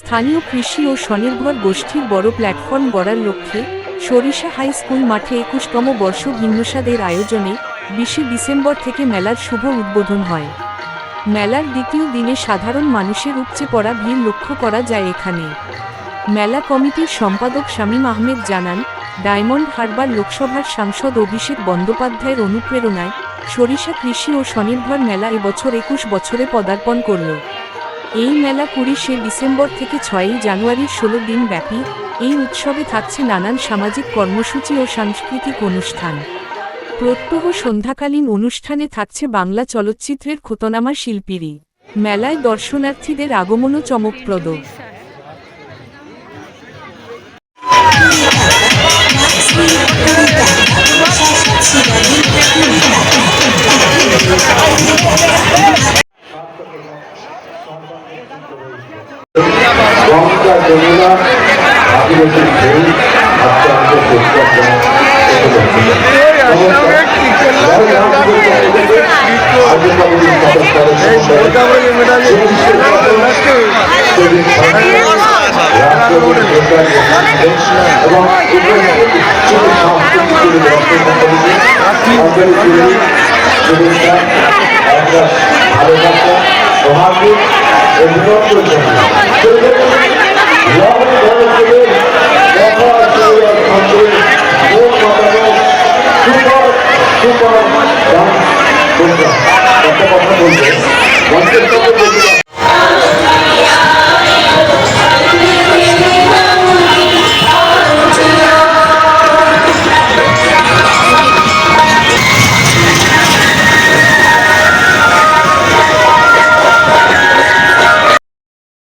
স্থানীয় কৃষি ও স্বনির্ভর গোষ্ঠীর বড় প্ল্যাটফর্ম গড়ার লক্ষ্যে সরিষা হাই স্কুল মাঠে একুশতম বর্ষ ভিন্নসাদের আয়োজনে বিশে ডিসেম্বর থেকে মেলার শুভ উদ্বোধন হয়। মেলার দ্বিতীয় দিনে সাধারণ মানুষের উপচে পড়া ভিড় লক্ষ্য করা যায় এখানে। মেলা কমিটির সম্পাদক শামীম আহমেদ জানান, ডায়মন্ড হারবার লোকসভার সাংসদ অভিষেক বন্দ্যোপাধ্যায়ের অনুপ্রেরণায় সরিষা কৃষি ও স্বনির্ভর মেলা এবছর একুশ বছরে পদার্পণ করল। এই মেলা কুড়িশে ডিসেম্বর থেকে ছয়ই জানুয়ারির ষোলো দিন ব্যাপী। এই উৎসবে থাকছে নানান সামাজিক কর্মসূচি ও সাংস্কৃতিক অনুষ্ঠান। প্রত্যহ সন্ধ্যাকালীন অনুষ্ঠানে থাকছে বাংলা চলচ্চিত্রের খোতনামা শিল্পীরই। মেলায় দর্শনার্থীদের আগমনও চমকপ্রদ। গঙ্গা যমুনা ভাগীরথীর ঢেউ আজকে আমাদের পরিষ্কার করা এবং 中国共产党，中国共产党团结。